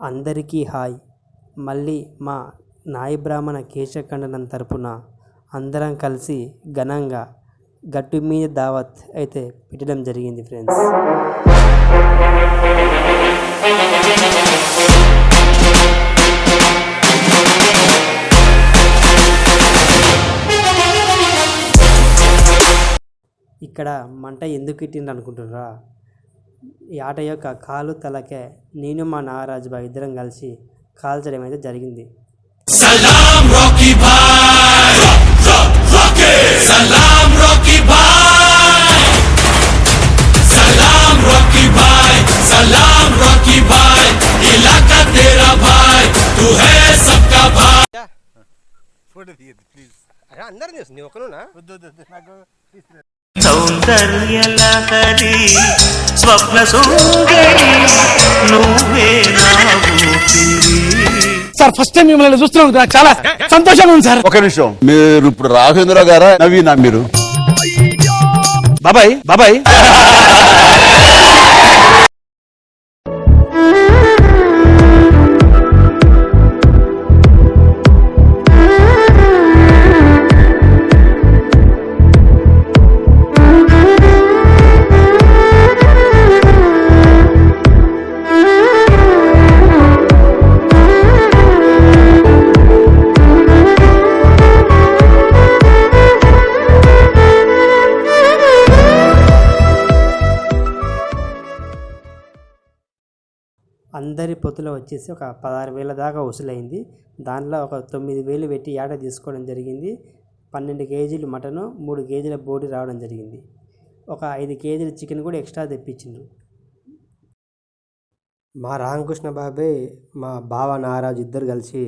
అందరికీ హాయ్. మళ్ళీ మా నాయి బ్రాహ్మణ కేశఖండనం తరపున అందరం కలిసి ఘనంగా గట్టు మీద దావత్ అయితే పెట్టడం జరిగింది ఫ్రెండ్స్. ఇక్కడ మంట ఎందుకు ఇట్టింది అనుకుంటున్నారా? ఈ ఆట యొక్క కాలు తలకే నేను మా నాగరాజు బాబు ఇద్దరం కలిసి కాల్చడం అయితే జరిగింది. ఫోటో తీయద్దు ప్లీజ్. అరే అందరం చేస్తుంది ఒకనునా వద్దు వద్దు నాకు సౌందర్యలహరి స్వప్న సుందరి నువ్వే నా సార్ ఫస్ట్ టైం మిమ్మల్ని చూస్తున్నాం నాకు చాలా సంతోషంగా ఉంది సార్. ఒక నిమిషం. మీరు ఇప్పుడు రాఘవేంద్ర గారా నవీనా మీరు? బాబాయ్ బాబాయ్. అందరి పొత్తులో వచ్చేసి ఒక పదహారు వేల దాకా వసూలైంది. దాంట్లో ఒక తొమ్మిది వేలు పెట్టి ఏట తీసుకోవడం జరిగింది. పన్నెండు కేజీలు మటను మూడు కేజీల బోడి రావడం జరిగింది. ఒక ఐదు కేజీల చికెన్ కూడా ఎక్స్ట్రా తెప్పించిండ్రు. మా రామకృష్ణ బాబే మా బావ నారాజు ఇద్దరు కలిసి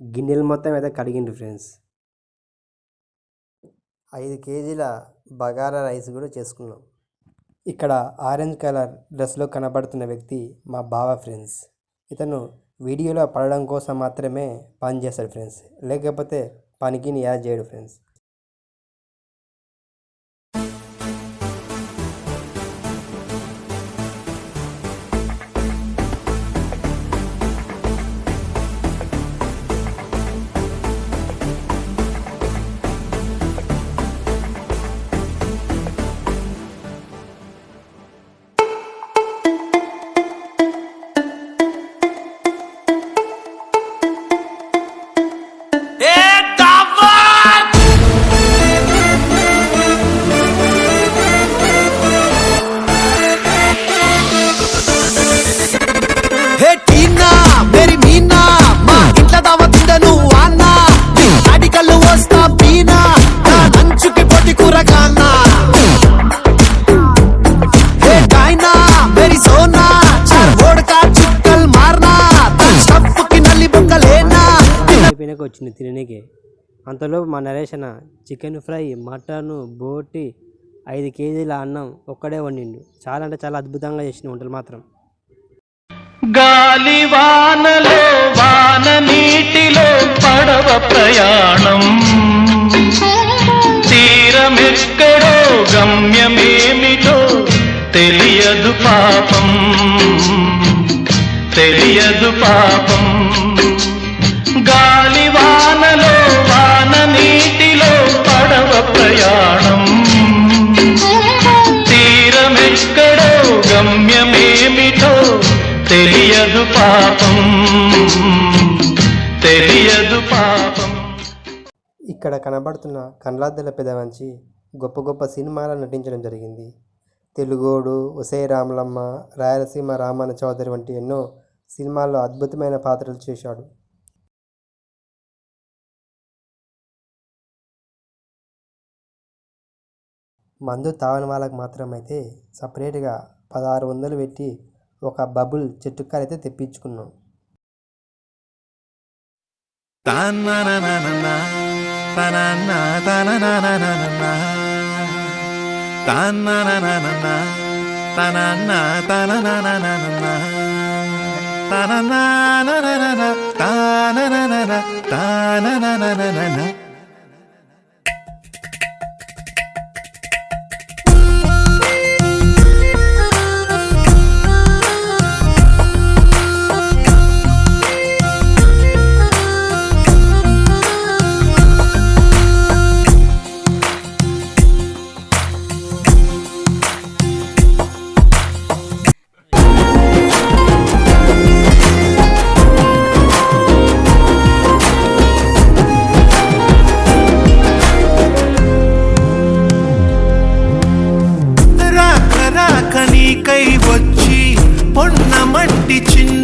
గిన్నెలు మొత్తం అయితే కడిగిండ్రు ఫ్రెండ్స్. ఐదు కేజీల బగారా రైస్ కూడా చేసుకున్నాం. ఇక్కడ ఆరెంజ్ కలర్ డ్రెస్లో కనబడుతున్న వ్యక్తి మా బావ ఫ్రెండ్స్. ఇతను వీడియోలో పడడం కోసం మాత్రమే పని చేస్తాడు ఫ్రెండ్స్. లేకపోతే పనికిని యాడ్ చేయడు ఫ్రెండ్స్. అయిపోయినాక వచ్చింది తిననీకి. అంతలోపు మా నరేషన చికెన్ ఫ్రై మటను బోటి ఐదు కేజీల అన్నం ఒక్కడే వండిండు. చాలా అంటే చాలా అద్భుతంగా చేసిన వంటలు మాత్రం. గాలి వానలో వాన నీటిలో పడవ ప్రయాణం. తీరమెక్కడో గమ్యమేమిటో తెలియదు పాపం. తెలియదు పాపం. తెలియదు పాపం. తెలియదు పాపం. ఇక్కడ కనబడుతున్న కళ్ళాద్దెల పెదవంచి గొప్ప గొప్ప సినిమాలో నటించడం జరిగింది. తెలుగోడు ఉసే రామలమ్మ రాయలసీమ రామాన చౌదరి వంటి ఎన్నో సినిమాల్లో అద్భుతమైన పాత్రలు చేశాడు. మందు తాగని వాళ్ళకి మాత్రమైతే సపరేట్గా పదహారు వందలు పెట్టి ఒక బబుల్ చెట్టుకాయలు అయితే తెప్పించుకున్నాం తాననననన,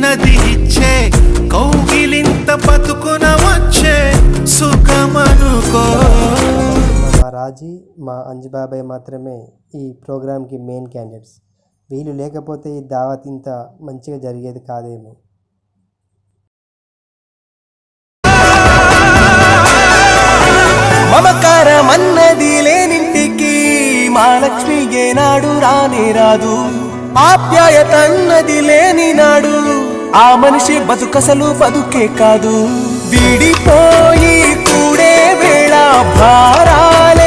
తాననననన. ఇచ్చే కౌగిలింత బతుకున వచ్చే సుఖమనుకో. మా రాజీ మా అంజుబాబాయ్ మాత్రమే ఈ ప్రోగ్రామ్కి మెయిన్ క్యాండిడేట్స్. వీళ్ళు లేకపోతే ఈ దావత్ ఇంత మంచిగా జరిగేది కాదేమో. మమకారమన్నది లేనింటికి మహాలక్ష్మి ఏనాడు రానే రాదు. ఆప్యాయతన్నది లేని నాడు ఆ మనిషి బతుకసలు బతుకే కాదు. విడిపోయి కూడే వేళ భారాలే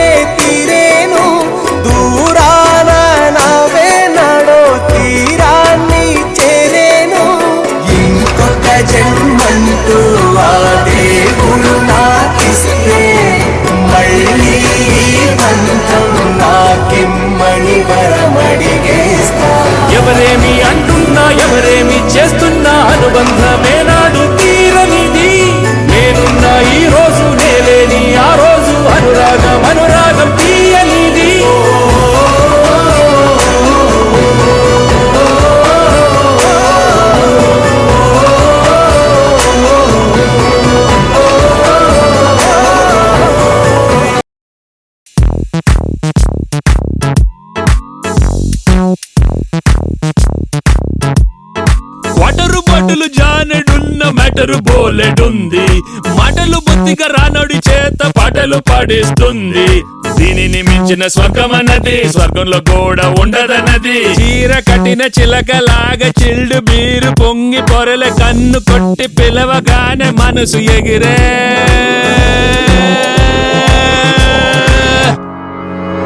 చేస్తున్నా అనుబంధమే మాటలు జానెడున్న మెటరు బోలెడుంది. మాటలు బుద్ధిగా రానడి చేత పాటలు పాడిస్తుంది. దీనిని మించిన స్వర్గమన్నది స్వర్గంలో కూడా ఉండదన్నది. చీర కట్టిన చిలకలాగా చిల్డు బీరు పొంగి పొరల కన్ను కొట్టి పిలవగానే మనసు ఎగిరే.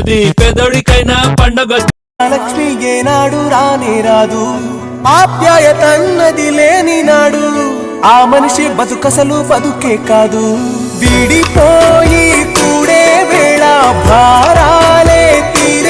వస్తది పెదోడికైనా పండగ లక్ష్మి ఏనాడు రానే రాదు. ఆప్యాయతన్నది లేని నాడు. ఆ మనిషి బతుకసలు బతుకే కాదు. విడిపోయి కూడే వేళ భారాలే తీరే